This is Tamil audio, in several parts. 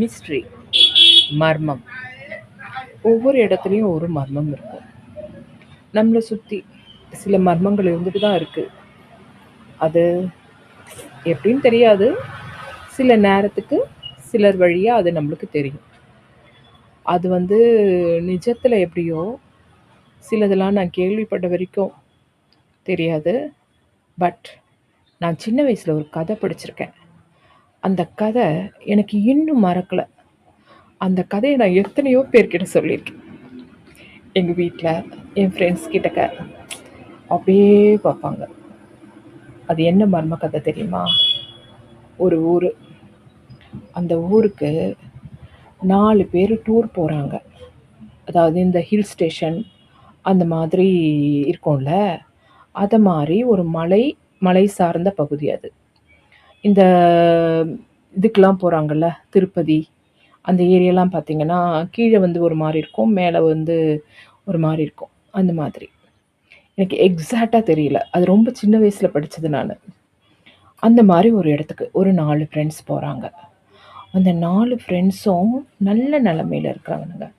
மிஸ்ட்ரி மர்மம். ஒவ்வொரு இடத்துலையும் ஒரு மர்மம் இருக்கும். நம்மளை சுற்றி சில மர்மங்கள் இருந்துட்டு தான் இருக்குது அது எப்படின்னு தெரியாது. சில நேரத்துக்கு சிலர் வழியாக அது நம்மளுக்கு தெரியும். அது வந்து நிஜத்தில் எப்படியோ சிலதெல்லாம் நான் கேள்விப்பட்ட வரைக்கும் தெரியாது. பட் நான் சின்ன வயசில் ஒரு கதை படிச்சிருக்கேன். அந்த கதை எனக்கு இன்னும் மறக்கலை. அந்த கதையை நான் எத்தனையோ பேர்கிட்ட சொல்லியிருக்கேன். எங்கள் வீட்டில் என் ஃப்ரெண்ட்ஸ் கிட்டக்க அப்படியே பார்ப்பாங்க. அது என்ன மர்ம கதை தெரியுமா? ஒரு ஊர். அந்த ஊருக்கு நாலு பேர் டூர் போகிறாங்க அதாவது இந்த ஹில் ஸ்டேஷன் அந்த மாதிரி இருக்கும்ல. அதை மாதிரி ஒரு மலை மலை சார்ந்த பகுதி அது. இந்த இதுக்கெலாம் போகிறாங்கல்ல திருப்பதி. அந்த ஏரியாலாம் பார்த்திங்கன்னா கீழே வந்து ஒரு மாதிரி இருக்கும் மேலே வந்து ஒரு மாதிரி இருக்கும். அந்த மாதிரி. எனக்கு எக்ஸாக்டாக தெரியல. அது ரொம்ப சின்ன வயசில் படித்தது நான். அந்த மாதிரி ஒரு இடத்துக்கு ஒரு நாலு ஃப்ரெண்ட்ஸ் போகிறாங்க அந்த நாலு ஃப்ரெண்ட்ஸும் நல்ல நிலமையில் இருக்கிறாங்கனுங்க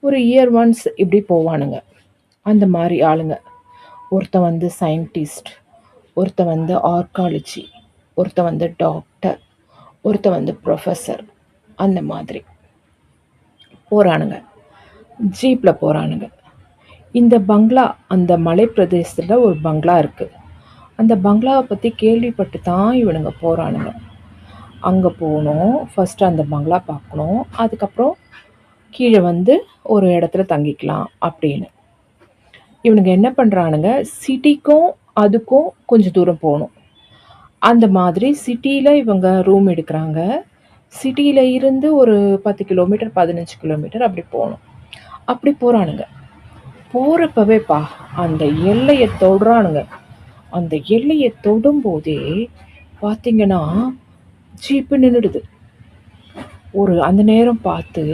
ஒரு இயர் ஒன்ஸ் இப்படி போவானுங்க. அந்த மாதிரி ஆளுங்க. ஒருத்தன் வந்து சயின்டிஸ்ட் ஒருத்தன் வந்து ஆர்காலஜி ஒருத்தன் வந்து டாக்டர் ஒருத்தன் வந்து ப்ரொஃபஸர் அந்த மாதிரி. போகிறானுங்க ஜீப்பில் போகிறானுங்க இந்த பங்களா அந்த மலை பிரதேசத்தில் ஒரு பங்களா இருக்குது அந்த பங்களாவை பற்றி கேள்விப்பட்டு தான் இவனுங்க போகிறானுங்க அங்கே போகணும் ஃபஸ்ட்டு அந்த பங்களா பார்க்கணும் அதுக்கப்புறம் கீழே வந்து ஒரு இடத்துல தங்கிக்கலாம் அப்படின்னு. இவனுங்க என்ன பண்ணுறானுங்க சிட்டிக்கும் அதுக்கும் கொஞ்சம் தூரம் போகணும். அந்த மாதிரி சிட்டியில் இவங்க ரூம் எடுக்கிறாங்க. சிட்டியில் இருந்து ஒரு பத்து கிலோமீட்டர் பதினஞ்சு கிலோமீட்டர் அப்படி போகணும். அப்படி போகிறானுங்க போகிறப்பவேப்பா அந்த எல்லையை தொடுறானுங்க. அந்த எல்லையை தொடும்போதே பார்த்தீங்கன்னா ஜீப்பு நின்றுடுது ஒரு அந்த நேரம் பார்த்து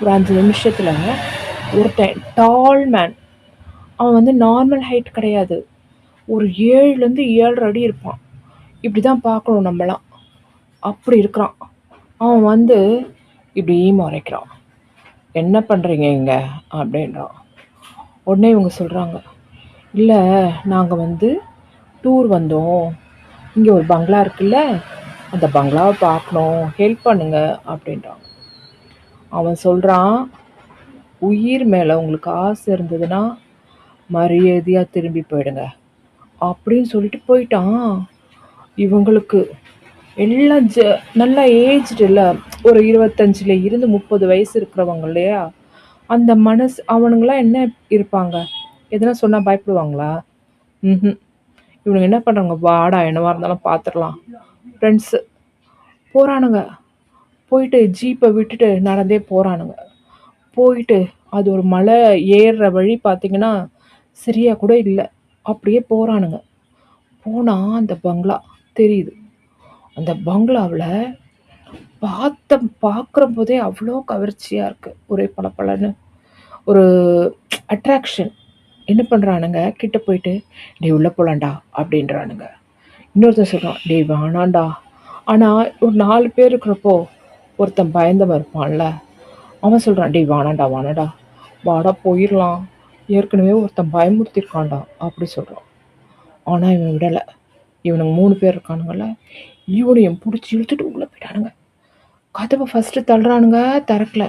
ஒரு அஞ்சு நிமிஷத்தில் ஒருத்தன் டால் மேன் அவன் வந்து நார்மல் ஹைட் கிடையாது. ஒரு ஏழுலேருந்து ஏழரை அடி இருப்பான். இப்படி தான் பார்க்கணும் நம்மளாம் அப்படி இருக்கிறான். அவன் வந்து இப்படி முறைக்கிறான். என்ன பண்ணுறீங்க இங்கே? அப்படின்றான். உடனே இவங்க சொல்கிறாங்க இல்லை நாங்கள் வந்து டூர் வந்தோம். இங்கே ஒரு பங்களா இருக்குல்ல அந்த பங்களாவை பார்க்கணும். ஹெல்ப் பண்ணுங்க அப்படின்றான். அவன் சொல்கிறான் உயிர் மேலே உங்களுக்கு ஆசை இருந்ததுன்னா மரியாதையாக திரும்பி போயிடுங்க. அப்படின்னு சொல்லிட்டு போயிட்டான். இவங்களுக்கு எல்லாம் ஜ நல்லா ஏஜ்டு இல்லை. ஒரு இருபத்தஞ்சில் இருந்து முப்பது வயசு இருக்கிறவங்க இல்லையா? அந்த மனசு அவனுங்களாம் என்ன இருப்பாங்க? எதனா சொன்னால் பயப்படுவாங்களா? ம் இவனுங்க என்ன பண்ணுறாங்க வாடா என்னவா இருந்தாலும் பார்த்துடலாம் ஃப்ரெண்ட்ஸு போகிறானுங்க போயிட்டு ஜீப்பை விட்டுட்டு நடந்தே போகிறானுங்க போயிட்டு அது ஒரு மலை ஏறுற வழி பார்த்திங்கன்னா சரியாக கூட இல்லை. அப்படியே போகிறானுங்க போனால் அந்த பங்களா தெரியுது. அந்த பங்களாவில் பார்த்த பார்க்குற போதே அவ்வளோ கவர்ச்சியாக இருக்குது ஒரே பளபளன்னு. ஒரு அட்ராக்ஷன் என்ன பண்ணுறானுங்க கிட்ட போயிட்டு டே உள்ளே போகலாண்டா அப்படின்றானுங்க. இன்னொருத்தன் சொல்கிறான் டே வேணாண்டா ஆனால் ஒரு நாலு பேர் இருக்கிறப்போ ஒருத்தன் பயந்தவன் இருப்பான்ல. அவன் சொல்கிறான் டே வானாண்டா வானாடா வாடா போயிடலாம் ஏற்கனவே ஒருத்தன் பயமுறுத்திருக்கான்டா அப்படி சொல்கிறான் ஆனால் இவன் விடலை. இவனுங்க மூணு பேர் இருக்கானுங்கள இவனையும் பிடிச்சி இழுத்துட்டு உள்ளே போயிட்டானுங்க. கதவை ஃபஸ்ட்டு தள்ளுறானுங்க திறக்கல.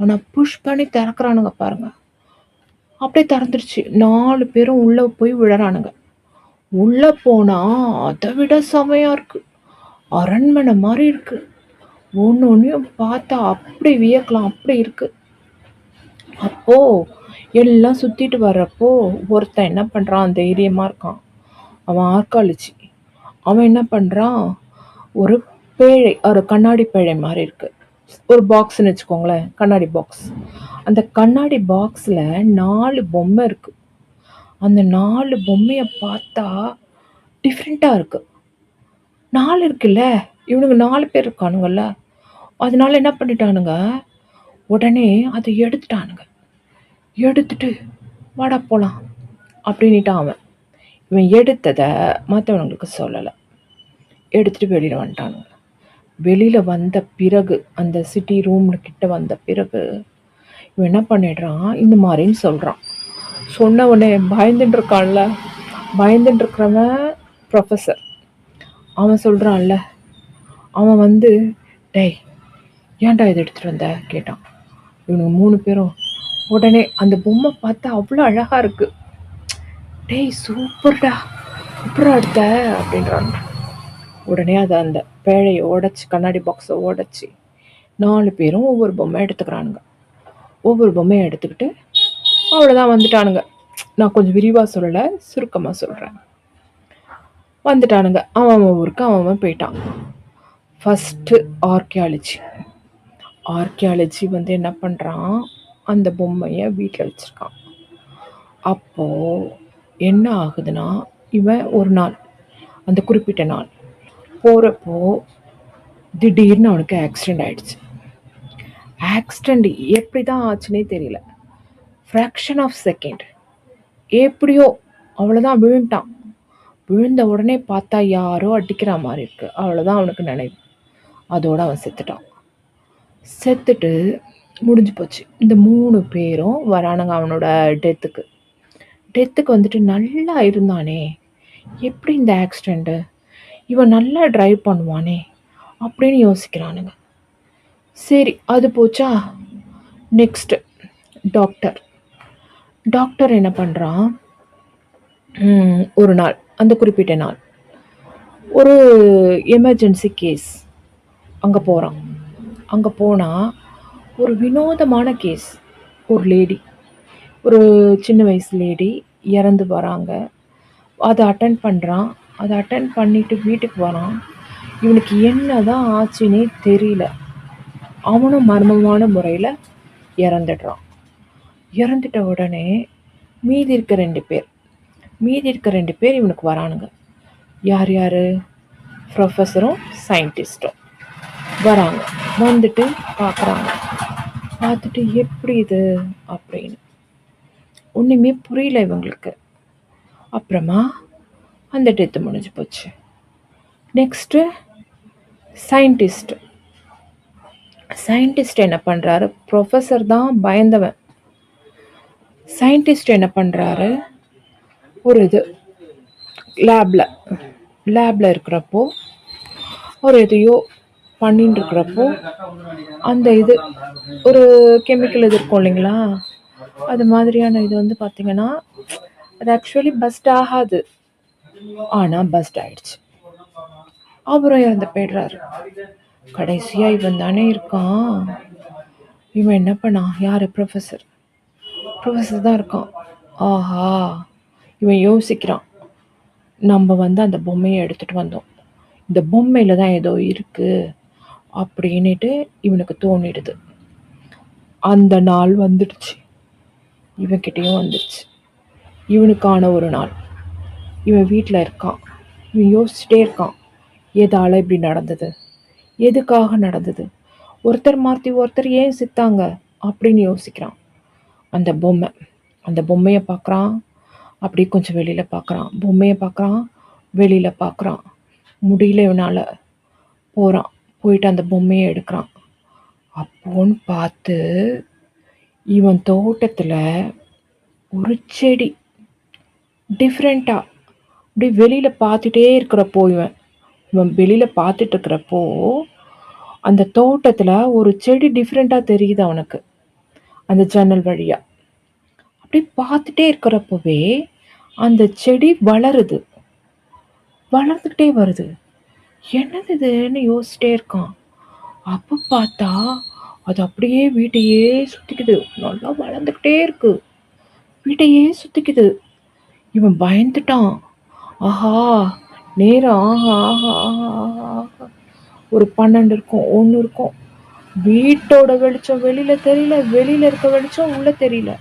ஆனால் புஷ் பண்ணி திறக்கிறானுங்க பாருங்க. அப்படியே திறந்துருச்சு. நாலு பேரும் உள்ளே போய் விழறானுங்க. உள்ளே போனால் அதை விட செமையாக இருக்குது அரண்மனை மாதிரி இருக்குது ஒன்று ஒன்றையும் பார்த்தா அப்படி வியக்கலாம் அப்படி இருக்குது அப்போது எல்லாம் சுற்றிட்டு வர்றப்போ ஒருத்தன் என்ன பண்ணுறான் தைரியமாக இருக்கான். அவன் ஆர்காலஜி அவன் என்ன பண்ணுறான் ஒரு பேழை ஒரு கண்ணாடி பேழை மாதிரி இருக்குது ஒரு பாக்ஸ்னு வச்சுக்கோங்களேன் கண்ணாடி பாக்ஸ் அந்த கண்ணாடி பாக்ஸில் நாலு பொம்மை இருக்குது அந்த நாலு பொம்மையை பார்த்தா டிஃப்ரெண்ட்டாக இருக்குது நாலு இருக்குல்ல? இவனுங்க நாலு பேர் இருக்கானுங்கல்ல? அதனால என்ன பண்ணிட்டானுங்க? உடனே அதை எடுத்துட்டானுங்க. எடுத்துட்டு வாடா போகலாம் அப்படின்ட்டான் அவன். இவன் எடுத்ததை மற்றவனுங்களுக்கு சொல்லலை. எடுத்துகிட்டு வெளியில் வந்துட்டானுங்க. வெளியில் வந்த பிறகு அந்த சிட்டி ரூம்ல கிட்ட வந்த பிறகு இவன் என்ன பண்ணிடுறான்? இந்த மாதிரின்னு சொல்கிறான் சொன்ன உடனே பயந்துட்டு இருக்கான்ல. பயந்துட்டு இருக்கிறவன் ப்ரொஃபஸர் அவன் சொல்கிறான்ல அவன் வந்து டேய் ஏன்டா இதை எடுத்துகிட்டு வந்த? கேட்டான். இவனுங்க மூணு பேரும் உடனே அந்த பொம்மை பார்த்தா அவ்வளோ அழகாக இருக்குது டேய் சூப்பர்டா. சூப்பராக எடுத்த அப்படின்றாங்க உடனே அதை அந்த பேழையை உடச்சி கண்ணாடி பாக்ஸை உடச்சி நாலு பேரும் ஒவ்வொரு பொம்மை எடுத்துக்கிறானுங்க. ஒவ்வொரு பொம்மையை எடுத்துக்கிட்டு அவ்வளோதான் வந்துட்டானுங்க. நான் கொஞ்சம் விரிவாக சொல்லலை சுருக்கமாக சொல்கிறேன் வந்துட்டானுங்க. அவன் அவன் ஊருக்கு அவன் அவன் போயிட்டான். ஃபஸ்ட்டு ஆர்கியாலஜி ஆர்கியாலஜி வந்து என்ன பண்ணுறான் அந்த பொம்மையை வீட்டில் வச்சுருக்கான். அப்போது என்ன ஆகுதுன்னா இவன் ஒரு நாள் அந்த குறிப்பிட்ட நாள் போகிறப்போ திடீர்னு அவனுக்கு ஆக்சிடெண்ட் ஆகிடுச்சு ஆக்சிடெண்ட் எப்படி தான் ஆச்சுன்னே தெரியல. ஃப்ராக்ஷன் ஆஃப் செகண்ட் எப்படியோ அவ்வளோதான் விழுந்துட்டான். விழுந்த உடனே பார்த்தா யாரோ அடிக்கிற மாதிரி இருக்குது அவ்வளோதான் அவனுக்கு நினைவு. அதோடு அவன் செத்துட்டான். செத்துட்டு முடிஞ்சு போச்சு. இந்த மூணு பேரும் வரானுங்க அவனோட டெத்துக்கு டெத்துக்கு வந்துட்டு நல்லா இருந்தானே. எப்படி இந்த ஆக்சிடெண்ட்டு இவன் நல்லா ட்ரைவ் பண்ணுவானே அப்படின்னு யோசிக்கிறானுங்க. சரி அது போச்சா? நெக்ஸ்ட்டு டாக்டர் டாக்டர் என்ன பண்ணுறான் ஒரு நாள் அந்த குறிப்பிட்ட நாள். ஒரு எமர்ஜென்சி கேஸ் அங்கே போகிறான் அங்கே போனால் ஒரு வினோதமான கேஸ் ஒரு லேடி ஒரு சின்ன வயசு லேடி இறந்து வராங்க. அதை அட்டன் பண்ணுறான் அதை அட்டன் பண்ணிவிட்டு வீட்டுக்கு வரான். இவனுக்கு என்ன தான் ஆச்சுன்னே தெரியல. அவனும் மர்மமான முறையில் இறந்துடுறான். இறந்துட்ட உடனே மீதி இருக்க ரெண்டு பேர் மீதி இருக்க ரெண்டு பேர் இவனுக்கு வரானுங்க. யார் யார்? ப்ரொஃபஸரும் சயின்டிஸ்ட்டும் வராங்க. வந்துட்டு பார்க்குறாங்க பார்த்துட்டு எப்படி இது? அப்படின்னு. ஒன்றுமே புரியல இவங்களுக்கு. அப்புறமா அந்த டெத்து முடிஞ்சு போச்சு. நெக்ஸ்ட்டு சயின்டிஸ்ட் சயின்டிஸ்ட் என்ன பண்ணுறாரு ப்ரொஃபஸர் தான் பயந்தவன். சயின்டிஸ்ட் என்ன பண்ணுறாரு ஒரு இது லேபில் லேபில் இருக்கிறப்போ ஒரு எதையோ பண்ணின்னு இருக்கிறப்போ அந்த இது ஒரு கெமிக்கல் இது இருக்கும் இல்லைங்களா? அது மாதிரியான இது வந்து பார்த்திங்கன்னா அது ஆக்சுவலி பஸ்ட் ஆகாது. ஆனால் பஸ்ட் ஆயிடுச்சு. அப்புறம் இறந்து போய்டுறாரு. கடைசியாக இவன் தானே இருக்கான். இவன் என்ன பண்ணான் யார்? ப்ரொஃபஸர் ப்ரொஃபஸர் தான் இருக்கான். ஆஹா. இவன் யோசிக்கிறான். நம்ம வந்து அந்த பொம்மையை எடுத்துகிட்டு வந்தோம். இந்த பொம்மையில் தான் ஏதோ இருக்குது அப்படின்னுட்டு இவனுக்கு தோணிடுது. அந்த நாள் வந்துடுச்சு. இவன்கிட்டேயும் வந்துச்சு. இவனுக்கான ஒரு நாள். இவன் வீட்டில் இருக்கான். இவன் யோசிச்சுட்டே இருக்கான். எதால் இப்படி நடந்தது? எதுக்காக நடந்தது? ஒருத்தர் மாற்றி ஒருத்தர் ஏன் சித்தாங்க? அப்படின்னு யோசிக்கிறான். அந்த பொம்மை. அந்த பொம்மையை பார்க்குறான். அப்படி கொஞ்சம் வெளியில் பார்க்குறான். பொம்மையை பார்க்குறான். வெளியில் பார்க்குறான். முடியல இவனால். போகிறான் போயிட்டு அந்த பொம்மையை எடுக்கிறான். அப்போன்னு பார்த்து இவன் தோட்டத்தில் ஒரு செடி டிஃப்ரெண்ட்டாக அப்படி வெளியில் பார்த்துட்டே இருக்கிறப்போ இவன் இவன் வெளியில் பார்த்துட்டு இருக்கிறப்போ அந்த தோட்டத்தில் ஒரு செடி டிஃப்ரெண்ட்டாக தெரியுது அவனுக்கு அந்த ஜன்னல் வழியாக அப்படி பார்த்துட்டே இருக்கிறப்பவே அந்த செடி வளருது வளர்ந்துக்கிட்டே வருது. என்னது இதுன்னு யோசிச்சிட்டே இருக்கான். அப்போ பார்த்தா அது அப்படியே வீட்டையே சுற்றிக்குது நல்லா வளர்ந்துக்கிட்டே இருக்கு. வீட்டையே சுற்றிக்குது இவன் பயந்துட்டான். ஆஹா நேரம். ஆஹா ஆஹா ஆஹா ஆஹா. ஒரு பன்னெண்டு இருக்கும் ஒன்று இருக்கும். வீட்டோட வெளிச்சம் வெளியில் தெரியல வெளியில் இருக்க வெளிச்சம் உள்ளே தெரியல.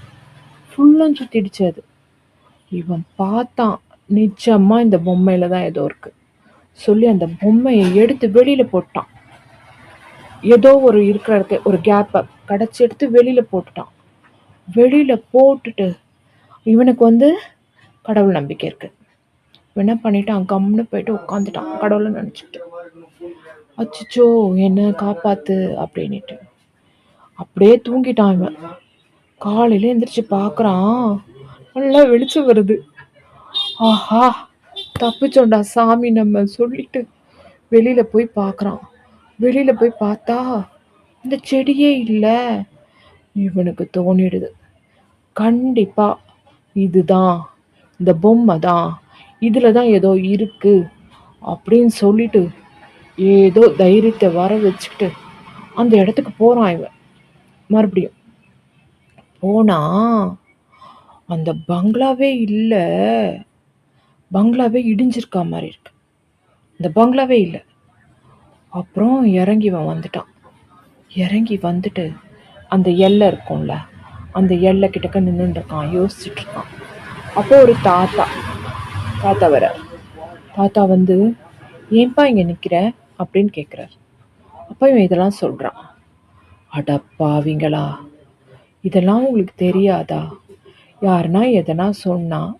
ஃபுல்லும் சுற்றிடுச்சு அது. இவன் பார்த்தான். நிச்சயமாக இந்த பொம்மையில் தான் ஏதோ இருக்குது சொல்லி அந்த பொம்மையை எடுத்து வெளியில் போட்டான். ஏதோ ஒரு இருக்கிற ஒரு கேப்பை கடைச்சி எடுத்து வெளியில் போட்டுட்டான். வெளியில் போட்டுட்டு இவனுக்கு வந்து கடவுள் நம்பிக்கை இருக்குது என்ன பண்ணிட்டான்? கம்னு போயிட்டு உட்காந்துட்டான் கடவுளை நினச்சிட்டு அச்சிச்சோ என்ன காப்பாத்து அப்படின்னுட்டு. அப்படியே தூங்கிட்டான் இவன். காலையில் எந்திரிச்சு பார்க்குறான் நல்லா வெளிச்சம் வருது. ஆஹா தப்பிச்சோண்டா சாமி நம்ம சொல்லிட்டு வெளியில் போய் பார்க்குறான் வெளியில போய் பார்த்தா இந்த செடியே இல்லை. இவனுக்கு தோணிடுது. கண்டிப்பா இதுதான். இந்த பொம்மை தான் இதில் தான் ஏதோ இருக்கு அப்படின்னு சொல்லிட்டு ஏதோ தைரியத்தை வர வச்சுக்கிட்டு அந்த இடத்துக்கு போகிறான் இவன். மறுபடியும் போனால் அந்த பங்களாவே இல்லை. பங்களாவே இடிஞ்சிருக்கா மாதிரி இருக்கு. அந்த பங்களாவே இல்லை. அப்புறம் இறங்கி இவன் வந்துட்டான். இறங்கி வந்துட்டு அந்த எல்லை இருக்கும்ல அந்த எல்லை கிட்டக்க நின்றுட்டு இருக்கான் யோசிச்சுட்டு இருக்கான் அப்போ ஒரு தாத்தா தாத்தா வர. தாத்தா வந்து ஏன்பா இங்கே நிற்கிற அப்படின்னு கேட்குறாரு அப்போ இவன் இதெல்லாம் சொல்கிறான் அடப்பாவிங்களா இதெல்லாம் உங்களுக்கு தெரியாதா? யாருன்னா எதனா சொன்னால்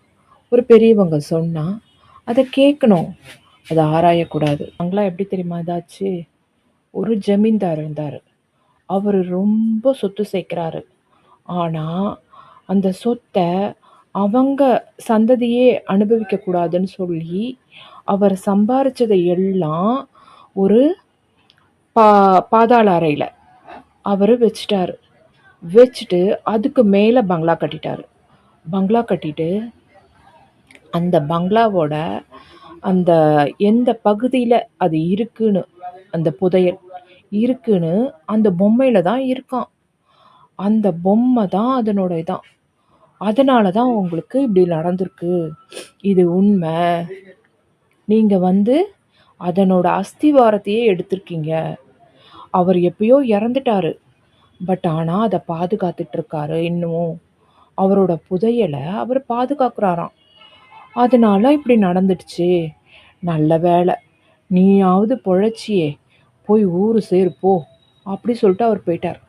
ஒரு பெரியவங்க சொன்னால் அதை கேட்கணும் அதை ஆராயக்கூடாது. அவங்களாம் எப்படி தெரியுமா? இதாச்சு ஒரு ஜமீன்தார் இருந்தார். அவர் ரொம்ப சொத்து சேர்க்குறாரு. ஆனால் அந்த சொத்தை அவங்க சந்ததியே அனுபவிக்கக்கூடாதுன்னு சொல்லி அவர் சம்பாரிச்சதை எல்லாம் ஒரு பா பாதாள அறையில் அவர் வச்சிட்டாரு. வச்சுட்டு அதுக்கு மேலே பங்களா கட்டிட்டார். பங்களா கட்டிட்டு அந்த பங்களாவோட அந்த எந்த பகுதியில் அது இருக்குன்னு அந்த புதையல் இருக்குன்னு அந்த பொம்மையில் தான் இருக்கான். அந்த பொம்மை தான் அதனோட இதான். அதனால தான் உங்களுக்கு இப்படி நடந்திருக்கு. இது உண்மை. நீங்கள் வந்து அதனோட அஸ்திவாரத்தையே எடுத்திருக்கீங்க. அவர் எப்பயோ இறந்துட்டாரு. பட் ஆனால் அதை பாதுகாத்துட்ருக்காரு இன்னமும். அவரோட புதையலை அவர் பாதுகாக்கிறாராம். அதனால இப்படி நடந்துடுச்சு. நல்ல வேலை நீயாவது பொழைச்சியே. போய் ஊர் சேரு போ. அப்படி சொல்லிட்டு அவர் போயிட்டார்.